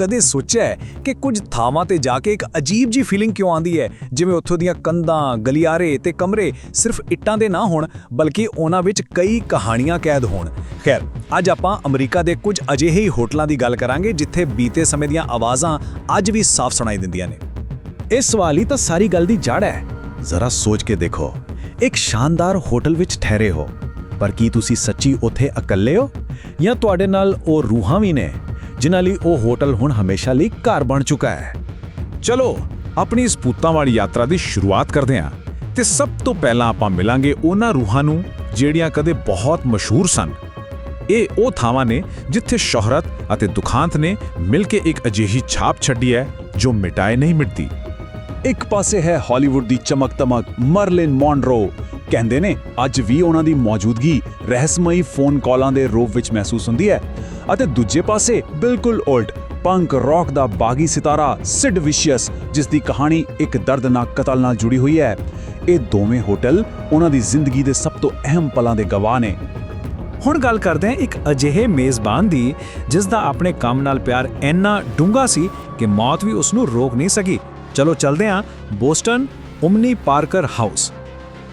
ਕਦੇ ਸੋਚਿਆ ਹੈ ਕਿ ਕੁਝ ਥਾਵਾਂ ਤੇ ਜਾ ਕੇ ਇੱਕ ਅਜੀਬ ਜੀ ਫੀਲਿੰਗ ਕਿਉਂ ਆਉਂਦੀ ਹੈ? ਜਿਵੇਂ ਉੱਥੋਂ ਦੀਆਂ ਕੰਧਾਂ, ਗਲਿਆਰੇ ਤੇ ਕਮਰੇ ਸਿਰਫ ਇੱਟਾਂ ਦੇ ਨਾ ਹੋਣ, ਬਲਕਿ ਉਹਨਾਂ ਵਿੱਚ ਕਈ ਕਹਾਣੀਆਂ ਕੈਦ ਹੋਣ। ਖੈਰ, ਅੱਜ ਆਪਾਂ ਅਮਰੀਕਾ ਦੇ ਕੁਝ ਅਜਿਹੇ ਹੀ ਹੋਟਲਾਂ ਦੀ ਗੱਲ ਕਰਾਂਗੇ, ਜਿੱਥੇ ਬੀਤੇ ਸਮੇਂ ਦੀਆਂ ਆਵਾਜ਼ਾਂ ਅੱਜ ਵੀ ਸਾਫ਼ ਸੁਣਾਈ ਦਿੰਦੀਆਂ ਨੇ। ਇਹ ਸਵਾਲ ਹੀ ਤਾਂ ਸਾਰੀ ਗੱਲ ਦੀ ਜੜ ਹੈ। ਜ਼ਰਾ ਸੋਚ ਕੇ ਦੇਖੋ। ਇੱਕ ਸ਼ਾਨਦਾਰ ਹੋਟਲ ਵਿੱਚ ਠਹਿਰੇ ਹੋ। ਪਰ ਕੀ ਤੁਸੀਂ ਸੱਚੀ ਉੱਥੇ ਇਕੱਲੇ ਹੋ? ਜਾਂ ਤੁਹਾਡੇ ਨਾਲ ਉਹ ਰੂਹਾਂ ਵੀ ਨੇ? ਜਿਨ੍ਹਾਂ ਲਈ ਉਹ ਹੋਟਲ ਹੁਣ ਹਮੇਸ਼ਾ ਲਈ ਘਰ ਬਣ ਚੁੱਕਾ ਹੈ। ਚਲੋ, ਆਪਣੀ ਇਸ ਭੂਤਾਂ ਵਾਲੀ ਯਾਤਰਾ ਦੀ ਸ਼ੁਰੂਆਤ ਕਰਦੇ ਹਾਂ ਤੇ ਸਭ ਤੋਂ ਪਹਿਲਾਂ ਆਪਾਂ ਮਿਲਾਂਗੇ ਉਹਨਾਂ ਰੂਹਾਂ ਨੂੰ ਜਿਹੜੀਆਂ ਕਦੇ ਬਹੁਤ ਮਸ਼ਹੂਰ ਸਨ। ਇਹ ਉਹ ਥਾਵਾਂ ਨੇ ਜਿੱਥੇ ਸ਼ੋਹਰਤ ਅਤੇ ਦੁਖਾਂਤ ਨੇ ਮਿਲ ਕੇ ਇੱਕ ਅਜਿਹੀ ਛਾਪ ਛੱਡੀ ਹੈ ਜੋ ਮਿਟਾਏ ਨਹੀਂ ਮਿਟਦੀ। ਇੱਕ ਪਾਸੇ ਹੈ ਹਾਲੀਵੁੱਡ ਦੀ ਚਮਕ ਤਮਕ ਮਰਲਿਨ ਮੌਨਰੋ ਕਹਿੰਦੇ ਨੇ, ਅੱਜ ਵੀ ਉਹਨਾਂ ਦੀ ਮੌਜੂਦਗੀ ਰਹੱਸਮਈ ਫੋਨ ਕਾਲਾਂ ਦੇ ਰੂਪ ਵਿੱਚ ਮਹਿਸੂਸ ਹੁੰਦੀ ਹੈ। ਅਤੇ ਦੂਜੇ ਪਾਸੇ, ਬਿਲਕੁਲ ਉਲਟ ਪੰਕ ਰੌਕ ਦਾ ਬਾਗੀ ਸਿਤਾਰਾ ਸਿਡ ਵਿਸ਼ੀਅਸ ਜਿਸ ਦੀ ਕਹਾਣੀ ਇੱਕ ਦਰਦਨਾਕ ਕਤਲ ਨਾਲ ਜੁੜੀ ਹੋਈ ਹੈ। ਇਹ ਦੋਵੇਂ ਹੋਟਲ ਉਹਨਾਂ ਦੀ ਜ਼ਿੰਦਗੀ ਦੇ ਸਭ ਤੋਂ ਅਹਿਮ ਪਲਾਂ ਦੇ ਗਵਾਹ ਨੇ। ਹੁਣ ਗੱਲ ਕਰਦੇ ਹਾਂ ਇੱਕ ਅਜਿਹੇ ਮੇਜ਼ਬਾਨ ਦੀ ਜਿਸ ਦਾ ਆਪਣੇ ਕੰਮ ਨਾਲ ਪਿਆਰ ਇੰਨਾ ਡੂੰਘਾ ਸੀ ਕਿ ਮੌਤ ਵੀ ਉਸ ਨੂੰ ਰੋਕ ਨਹੀਂ ਸਕੀ। ਚਲੋ ਚੱਲਦੇ ਹਾਂ ਬੋਸਟਨ ਉਮਨੀ ਪਾਰਕਰ ਹਾਊਸ।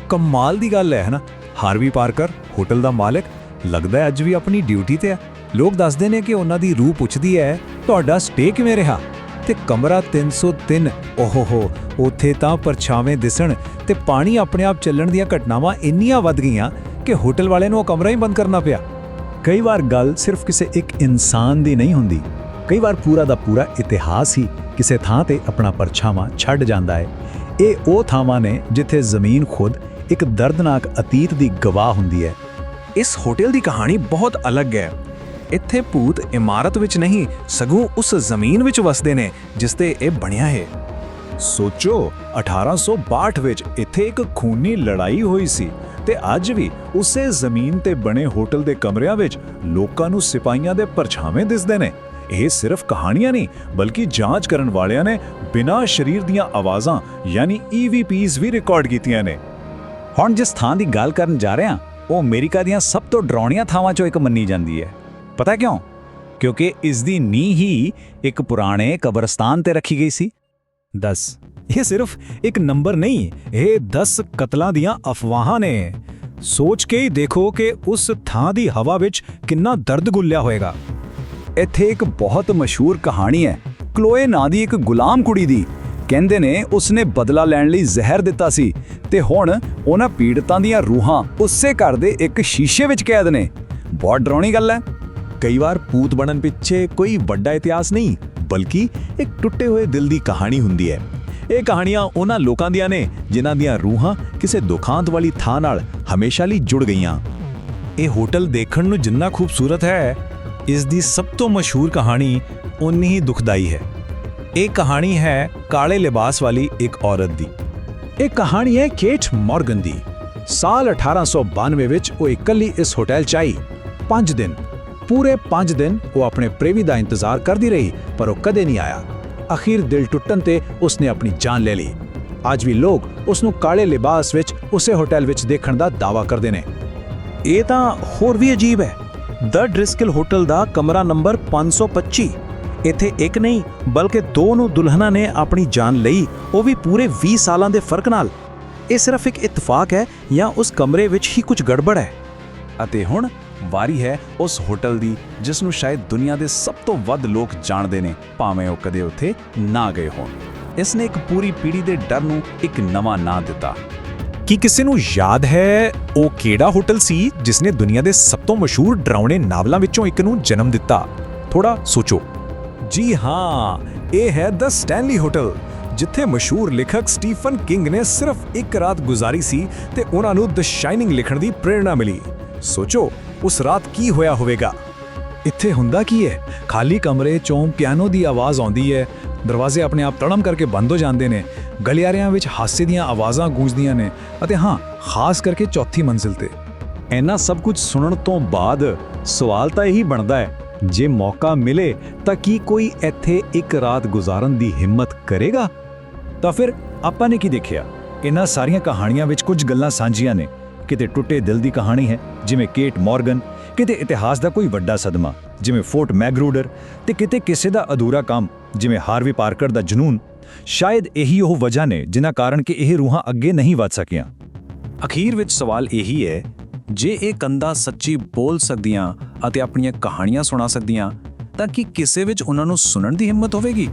ਕਮਾਲ ਦੀ ਗੱਲ ਹੈ ਨਾ? ਹਾਰਵੀ ਪਾਰਕਰ, ਹੋਟਲ ਦਾ ਮਾਲਕ, ਲੱਗਦਾ ਹੈ ਅੱਜ ਵੀ ਆਪਣੀ ਡਿਊਟੀ ਤੇ ਹੈ। ਲੋਕ ਦੱਸਦੇ ਨੇ ਕਿ ਉਹਨਾਂ ਦੀ ਰੂਹ ਪੁੱਛਦੀ ਹੈ, ਤੁਹਾਡਾ ਸਟੇ ਕਿਵੇਂ ਰਿਹਾ? ਤੇ ਕਮਰਾ 303 ਓਹੋਹੋ, ਉੱਥੇ ਤਾਂ ਪਰਛਾਵੇਂ ਦਿਸਣ ਤੇ ਪਾਣੀ ਆਪਣੇ ਆਪ ਚੱਲਣ ਦੀਆਂ ਘਟਨਾਵਾਂ ਇੰਨੀਆਂ ਵੱਧ ਗਈਆਂ ਕਿ ਹੋਟਲ ਵਾਲੇ ਨੂੰ ਉਹ ਕਮਰਾ ਹੀ ਬੰਦ ਕਰਨਾ ਪਿਆ। ਕਈ ਵਾਰ ਗੱਲ ਸਿਰਫ ਕਿਸੇ ਇੱਕ ਇਨਸਾਨ ਦੀ ਨਹੀਂ ਹੁੰਦੀ। ਕਈ ਵਾਰ ਪੂਰਾ ਦਾ ਪੂਰਾ ਇਤਿਹਾਸ ਹੀ ਕਿਸੇ ਥਾਂ ਤੇ ਆਪਣਾ ਪਰਛਾਵਾਂ ਛੱਡ ਜਾਂਦਾ ਹੈ। ਇਹ ਉਹ ਥਾਵਾਂ ਨੇ ਜਿੱਥੇ ਜ਼ਮੀਨ ਖੁਦ ਇੱਕ ਦਰਦਨਾਕ ਅਤੀਤ ਦੀ ਗਵਾਹ ਹੁੰਦੀ ਹੈ। ਇਸ ਹੋਟਲ ਦੀ ਕਹਾਣੀ ਬਹੁਤ ਅਲੱਗ ਹੈ। ਇੱਥੇ ਭੂਤ ਇਮਾਰਤ ਵਿੱਚ ਨਹੀਂ, ਸਗੋਂ ਉਸ ਜ਼ਮੀਨ ਵਿੱਚ ਵਸਦੇ ਨੇ, ਜਿਸ ਤੇ ਇਹ ਬਣਿਆ ਹੈ। ਸੋਚੋ 1862 ਵਿੱਚ ਇੱਥੇ ਇੱਕ ਖੂਨੀ ਲੜਾਈ ਹੋਈ ਸੀ ਤੇ ਅੱਜ ਵੀ ਉਸੇ ਜ਼ਮੀਨ ਤੇ ਬਣੇ ਹੋਟਲ ਦੇ ਕਮਰਿਆਂ ਵਿੱਚ ਲੋਕਾਂ ਨੂੰ ਸਿਪਾਹੀਆਂ ਦੇ ਪਰਛਾਵੇਂ ਦਿਸਦੇ ਨੇ। ਇਹ ਸਿਰਫ ਕਹਾਣੀਆਂ ਨਹੀਂ, ਬਲਕਿ ਜਾਂਚ ਕਰਨ ਵਾਲਿਆਂ ਨੇ ਬਿਨਾਂ ਸਰੀਰ ਦੀਆਂ ਆਵਾਜ਼ਾਂ, ਯਾਨੀ EVPs ਵੀ ਰਿਕਾਰਡ ਕੀਤੀਆਂ ਨੇ। ਹੁਣ ਜਿਸ ਥਾਂ ਦੀ ਗੱਲ ਕਰਨ ਜਾ ਰਹੇ ਹਾਂ ਉਹ ਅਮਰੀਕਾ ਦੀਆਂ ਸਭ ਤੋਂ ਡਰਾਉਣੀਆਂ ਥਾਵਾਂ ਚੋਂ ਇੱਕ ਮੰਨੀ ਜਾਂਦੀ ਹੈ। ਪਤਾ ਕਿਉਂ? ਕਿਉਂਕਿ ਇਸ ਦੀ ਨੀਂਹ ਹੀ ਇੱਕ ਪੁਰਾਣੇ ਕਬਰਸਤਾਨ ਤੇ ਰੱਖੀ ਗਈ ਸੀ। 10 ਇਹ ਸਿਰਫ ਇੱਕ ਨੰਬਰ ਨਹੀਂ, ਇਹ 10 ਕਤਲਾਂ ਦੀਆਂ ਅਫਵਾਹਾਂ ਨੇ। ਸੋਚ ਕੇ ਹੀ ਦੇਖੋ ਕਿ ਉਸ ਥਾਂ ਦੀ ਹਵਾ ਵਿੱਚ ਕਿੰਨਾ ਦਰਦ ਗੁੱਲਿਆ ਹੋਵੇਗਾ ਇੱਥੇ ਇੱਕ ਬਹੁਤ ਮਸ਼ਹੂਰ ਕਹਾਣੀ ਹੈ, ਕਲੋਏ ਨਾਂ ਦੀ ਇੱਕ ਗੁਲਾਮ ਕੁੜੀ ਦੀ। ਕਹਿੰਦੇ ਨੇ ਉਸਨੇ ਬਦਲਾ ਲੈਣ ਲਈ ਜ਼ਹਿਰ ਦਿੱਤਾ ਸੀ ਤੇ ਹੁਣ ਉਹਨਾਂ ਪੀੜਤਾਂ ਦੀਆਂ ਰੂਹਾਂ ਉਸੇ ਘਰ ਦੇ ਇੱਕ ਸ਼ੀਸ਼ੇ ਵਿੱਚ ਕੈਦ ਨੇ। ਬਹੁਤ ਡਰਾਉਣੀ ਗੱਲ ਹੈ। ਕਈ ਵਾਰ ਭੂਤ ਬਣਨ ਪਿੱਛੇ ਕੋਈ ਵੱਡਾ ਇਤਿਹਾਸ ਨਹੀਂ, ਬਲਕਿ ਇੱਕ ਟੁੱਟੇ ਹੋਏ ਦਿਲ ਦੀ ਕਹਾਣੀ ਹੁੰਦੀ ਹੈ। ਇਹ ਕਹਾਣੀਆਂ ਉਹਨਾਂ ਲੋਕਾਂ ਦੀਆਂ ਨੇ, ਜਿਨ੍ਹਾਂ ਦੀਆਂ ਰੂਹਾਂ ਕਿਸੇ ਦੁਖਾਂਤ ਵਾਲੀ ਥਾਂ ਨਾਲ ਹਮੇਸ਼ਾ ਲਈ ਜੁੜ ਗਈਆਂ। ਇਹ ਹੋਟਲ ਦੇਖਣ ਨੂੰ ਜਿੰਨਾ ਖੂਬਸੂਰਤ ਹੈ, ਇਸ ਦੀ ਸਭ ਤੋਂ ਮਸ਼ਹੂਰ ਕਹਾਣੀ ਉਨੀ ਹੀ ਦੁਖਦਾਈ ਹੈ। ਇਹ ਕਹਾਣੀ ਹੈ ਕਾਲੇ ਲਿਬਾਸ ਵਾਲੀ ਇੱਕ ਔਰਤ ਦੀ। ਇਹ ਕਹਾਣੀ ਹੈ ਕੇਟ ਮਾਰਗਨ ਦੀ। ਸਾਲ 1892 ਵਿੱਚ ਉਹ ਇਕੱਲੀ ਇਸ ਹੋਟਲ 'ਚ ਆਈ। 5 ਦਿਨ, ਪੂਰੇ 5 ਦਿਨ ਉਹ ਆਪਣੇ ਪ੍ਰੇਮੀ ਦਾ ਇੰਤਜ਼ਾਰ ਕਰਦੀ ਰਹੀ, ਪਰ ਉਹ ਕਦੇ ਨਹੀਂ ਆਇਆ। ਅਖੀਰ ਦਿਲ ਟੁੱਟਣ ਤੇ ਉਸਨੇ ਆਪਣੀ ਜਾਨ ਲੈ ਲਈ। ਅੱਜ ਵੀ ਲੋਕ ਉਸ ਨੂੰ ਕਾਲੇ ਲਿਬਾਸ ਵਿੱਚ ਉਸੇ ਹੋਟਲ ਵਿੱਚ ਦੇਖਣ ਦਾ ਦਾਅਵਾ ਕਰਦੇ ਨੇ। ਇਹ ਤਾਂ ਹੋਰ ਵੀ ਅਜੀਬ ਹੈ। ਦ ਡ੍ਰਿਸਕਲ ਹੋਟਲ ਦਾ ਕਮਰਾ ਨੰਬਰ 525 ਇੱਥੇ ਇੱਕ ਨਹੀਂ, ਬਲਕਿ ਦੋ ਨੂੰ ਦੁਲਹਨਾਂ ਨੇ ਆਪਣੀ ਜਾਨ ਲਈ, ਉਹ ਵੀ ਪੂਰੇ 20 ਸਾਲਾਂ ਦੇ ਫ਼ਰਕ ਨਾਲ। ਇਹ ਸਿਰਫ ਇੱਕ ਇਤਫਾਕ ਹੈ ਜਾਂ ਉਸ ਕਮਰੇ ਵਿੱਚ ਹੀ ਕੁਝ ਗੜਬੜ ਹੈ? ਅਤੇ ਹੁਣ ਵਾਰੀ ਹੈ ਉਸ ਹੋਟਲ ਦੀ, ਜਿਸ ਨੂੰ ਸ਼ਾਇਦ ਦੁਨੀਆ ਦੇ ਸਭ ਤੋਂ ਵੱਧ ਲੋਕ ਜਾਣਦੇ ਨੇ, ਭਾਵੇਂ ਉਹ ਕਦੇ ਉੱਥੇ ਨਾ ਗਏ ਹੋਣ। ਇਸ ਨੇ ਇੱਕ ਪੂਰੀ ਪੀੜ੍ਹੀ ਦੇ ਡਰ ਨੂੰ ਇੱਕ ਨਵਾਂ ਨਾਂ ਦਿੱਤਾ। ਕੀ ਕਿਸੇ ਨੂੰ ਯਾਦ ਹੈ ਉਹ ਕਿਹੜਾ ਹੋਟਲ ਸੀ, ਜਿਸ ਨੇ ਦੁਨੀਆ ਦੇ ਸਭ ਤੋਂ ਮਸ਼ਹੂਰ ਡਰਾਉਣੇ ਨਾਵਲਾਂ ਵਿੱਚੋਂ ਇੱਕ ਨੂੰ ਜਨਮ ਦਿੱਤਾ? ਥੋੜਾ ਸੋਚੋ। ਜੀ ਹਾਂ, ਇਹ ਹੈ ਦ ਸਟੈਨਲੀ ਹੋਟਲ ਜਿੱਥੇ ਮਸ਼ਹੂਰ ਲੇਖਕ ਸਟੀਫਨ ਕਿੰਗ ਨੇ ਸਿਰਫ ਇੱਕ ਰਾਤ ਗੁਜ਼ਾਰੀ ਸੀ ਤੇ ਉਹਨਾਂ ਨੂੰ ਦ ਸ਼ਾਈਨਿੰਗ ਲਿਖਣ ਦੀ ਪ੍ਰੇਰਣਾ ਮਿਲੀ। ਸੋਚੋ, ਉਸ ਰਾਤ ਕੀ ਹੋਇਆ ਹੋਵੇਗਾ? ਇੱਥੇ ਹੁੰਦਾ ਕੀ ਹੈ? ਖਾਲੀ ਕਮਰੇ ਚੋਂ ਪਿਆਨੋ ਦੀ ਆਵਾਜ਼ ਆਉਂਦੀ ਹੈ, ਦਰਵਾਜ਼ੇ ਆਪਣੇ ਆਪ ਤੜਮ ਕਰਕੇ ਬੰਦ ਹੋ ਜਾਂਦੇ ਨੇ, ਗਲਿਆਰਿਆਂ ਵਿੱਚ ਹਾਸੇ ਦੀਆਂ ਆਵਾਜ਼ਾਂ ਗੂੰਜਦੀਆਂ ਨੇ ਅਤੇ ਹਾਂ, ਖਾਸ ਕਰਕੇ ਚੌਥੀ ਮੰਜ਼ਿਲ ਤੇ। ਇੰਨਾ ਸਭ ਕੁਝ ਸੁਣਨ ਤੋਂ ਬਾਅਦ ਸਵਾਲ ਤਾਂ ਇਹੀ ਬਣਦਾ ਹੈ ਜੇ ਮੌਕਾ ਮਿਲੇ ਤਾਂ ਕੀ ਕੋਈ ਇੱਥੇ ਇੱਕ ਰਾਤ ਗੁਜ਼ਾਰਨ ਦੀ ਹਿੰਮਤ ਕਰੇਗਾ? ਤਾਂ ਫਿਰ ਆਪਾਂ ਨੇ ਕੀ ਦੇਖਿਆ? ਇਹਨਾਂ ਸਾਰੀਆਂ ਕਹਾਣੀਆਂ ਵਿੱਚ ਕੁਝ ਗੱਲਾਂ ਸਾਂਝੀਆਂ ਨੇ। ਕਿਤੇ ਟੁੱਟੇ ਦਿਲ ਦੀ ਕਹਾਣੀ ਹੈ, ਜਿਵੇਂ ਕੇਟ ਮਾਰਗਨ, ਕਿਤੇ ਇਤਿਹਾਸ ਦਾ ਕੋਈ ਵੱਡਾ ਸਦਮਾ, ਜਿਵੇਂ ਫੋਰਟ ਮੈਗਰੂਡਰ ਤੇ ਕਿਤੇ ਕਿਸੇ ਦਾ ਅਧੂਰਾ ਕੰਮ, ਜਿਵੇਂ ਹਾਰਵੀ ਪਾਰਕਰ ਦਾ ਜਨੂਨ। ਸ਼ਾਇਦ ਇਹੀ ਉਹ ਵਜ੍ਹਾ ਨੇ ਜਿਨ੍ਹਾਂ ਕਾਰਨ ਕਿ ਇਹ ਰੂਹਾਂ ਅੱਗੇ ਨਹੀਂ ਵਧ ਸਕੀਆਂ। ਅਖੀਰ ਵਿੱਚ ਸਵਾਲ ਇਹੀ ਹੈ ਜੇ ਇਹ ਕੰਧਾਂ ਸੱਚੀ ਬੋਲ ਸਕਦੀਆਂ ਅਤੇ ਆਪਣੀਆਂ ਕਹਾਣੀਆਂ ਸੁਣਾ ਸਕਦੀਆਂ, ਤਾਂ ਕੀ ਕਿਸੇ ਵਿੱਚ ਉਹਨਾਂ ਨੂੰ ਸੁਣਨ ਦੀ ਹਿੰਮਤ ਹੋਵੇਗੀ?